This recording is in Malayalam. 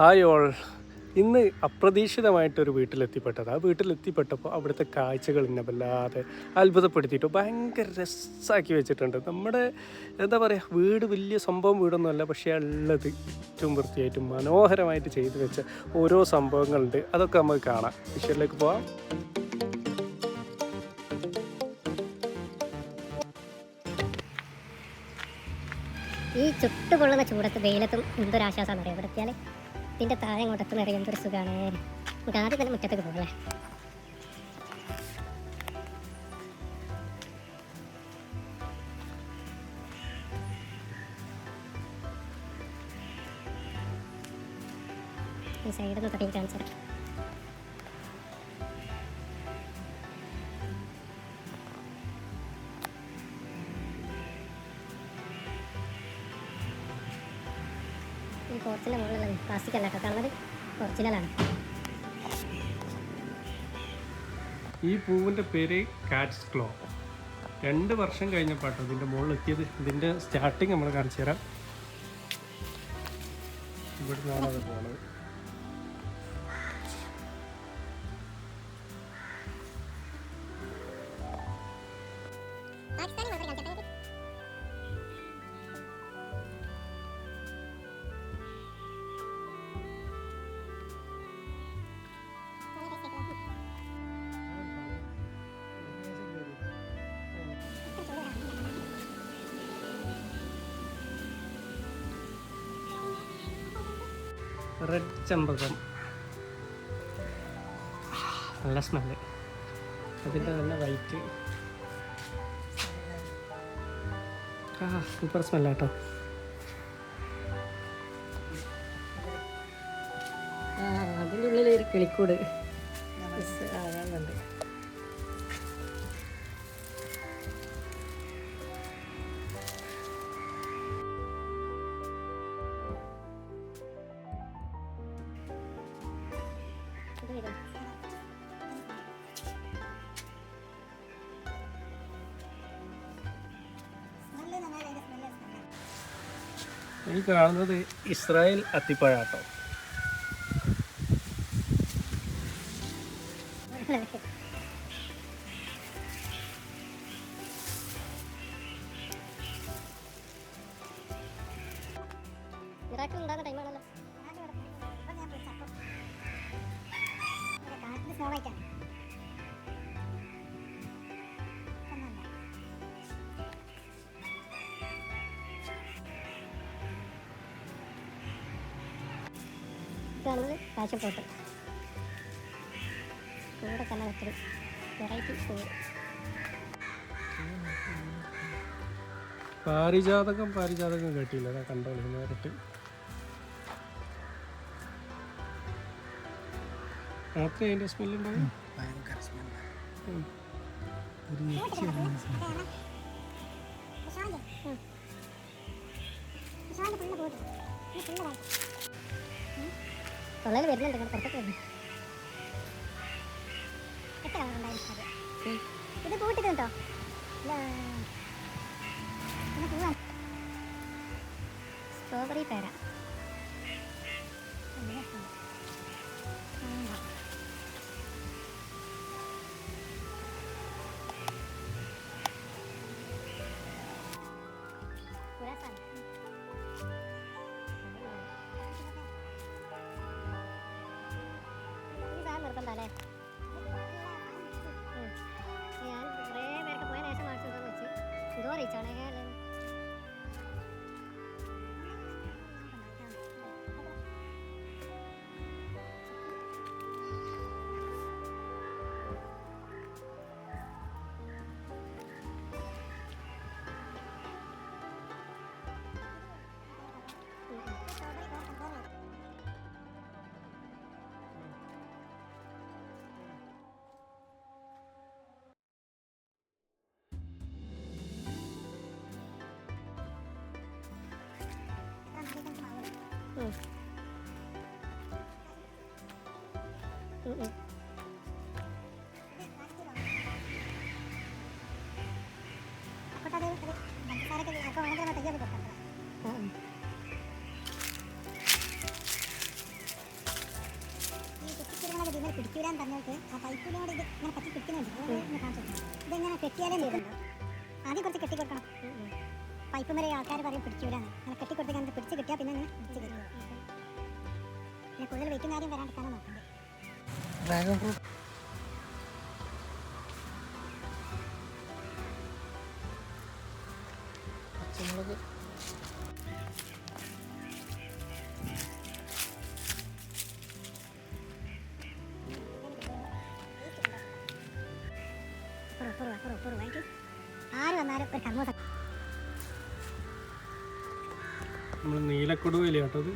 Hi all. ഇന്ന് അപ്രതീക്ഷിതമായിട്ടൊരു വീട്ടിലെത്തിപ്പെട്ടത്. ആ വീട്ടിലെത്തിപ്പെട്ടപ്പോൾ അവിടുത്തെ കാഴ്ചകൾ എന്നെ വല്ലാതെ അത്ഭുതപ്പെടുത്തിയിട്ട്. ഭയങ്കര രസമാക്കി വെച്ചിട്ടുണ്ട്. നമ്മുടെ എന്താ പറയുക വീട് വലിയ സംഭവം വീടൊന്നുമല്ല പക്ഷേ ഉള്ളത് ഏറ്റവും വൃത്തിയായിട്ടും മനോഹരമായിട്ട് ചെയ്തു വെച്ച ഓരോ സംഭവങ്ങളുണ്ട്. അതൊക്കെ നമുക്ക് കാണാം. വിഷയത്തിലേക്ക് പോവാം. ഈ ചുട്ടുപൊള്ളുന്ന ചൂടത്ത് വെയിലത്തും എന്തൊരാശ്വാസമാണ് അറിയാം? ഇവിടെ എത്തിയാൽ ഇതിന്റെ താഴെ അങ്ങോട്ട് എത്തുന്ന എന്തൊരു സുഖമാണ് നമുക്ക് ആദ്യം തന്നെ മുറ്റത്തേക്ക് പോകല്ലേ സൈഡിൽ നിന്ന് തുടങ്ങി കാണിച്ചു ഈ പോർച്ചിന്റെ മുകളിലുള്ളത് പ്ലാസ്റ്റിക് അല്ല കാണുന്നത് ഒറിജിനലാണ്. ഈ പൂവിന്റെ പേര് കാറ്റ്സ് ക്ലോ രണ്ട് വർഷം കഴിഞ്ഞപ്പോട്ടോ ഇതിന്റെ മുകളിൽ എത്തിയത്. ഇതിന്റെ സ്റ്റാർട്ടിങ് നമ്മൾ കാണിച്ചു തരാം. ഇവിടെ നിന്നാണ് അത് പോണത്. റെഡ് ചെമ്പകം. നല്ല സ്മെല്ല് അതിന്റെ തന്നെ വൈറ്റ് ആ സൂപ്പർ സ്മെല്ലാട്ടോ ആ അതിന്റെ ഉള്ളിൽ ഒരു കിളിക്കൂട് കാണുന്നുണ്ട് ഈ കാണുന്നത് ഇസ്രായേൽ അത്തിപ്പഴാട്ടോ. കാണുന്നത് പാഷൻ പോട്ട് കൂടെ തന്നെ ഒത്തിരി വെറൈറ്റി പാരിജാതകം പാരിജാതകം കേട്ടില്ല. അതാ കണ്ടോളൂ നേരിട്ട്. രാത്രി അതിന്റെ സ്മെല്ലുണ്ടാവും. തൊള്ളയിൽ വരുന്നുണ്ട് ഇങ്ങനെ പുറത്തൊക്കെ വരുന്നു. എത്ര കളറുണ്ടായിരുന്നു? ഇത് പൂട്ടിട്ട് കേട്ടോ സ്ട്രോബെറി പേര. നിർബന്ധമല്ലേ ഞാൻ കുറേ പേർക്ക് പോയ ശേഷം വാങ്ങിച്ചു വെച്ച്. എന്തോ റീച്ചാണേ പിടിക്കൂരാൻ പറഞ്ഞവർക്ക് ആ പൈപ്പിലൂടെ ഇത് ഇങ്ങനെ പറ്റി കിട്ടുന്നുണ്ട് ഇതെങ്ങനെ കെട്ടിയാലേ നീടുണ്ടോ ആദ്യം കുറച്ച് കെട്ടി കൊടുക്കണം പൈപ്പ് വരെ ആൾക്കാർ പറയും പിടിച്ചൂരാന്ന് അങ്ങനെ കെട്ടി കണ്ട് പിടിച്ച് കിട്ടിയാൽ പിന്നെ അങ്ങനെ പിടിച്ച് കിട്ടും പിന്നെ കൂടുതൽ വെയിറ്റും കാര്യം വരാണ്ടിരിക്കാനോ നോക്കണ്ടേ. ഡ്രാഗൺ ഫ്രൂട്ട് പച്ചമുളക്. ആര് വന്നാലും ഒരു കർമ്മ നമ്മൾ അത്.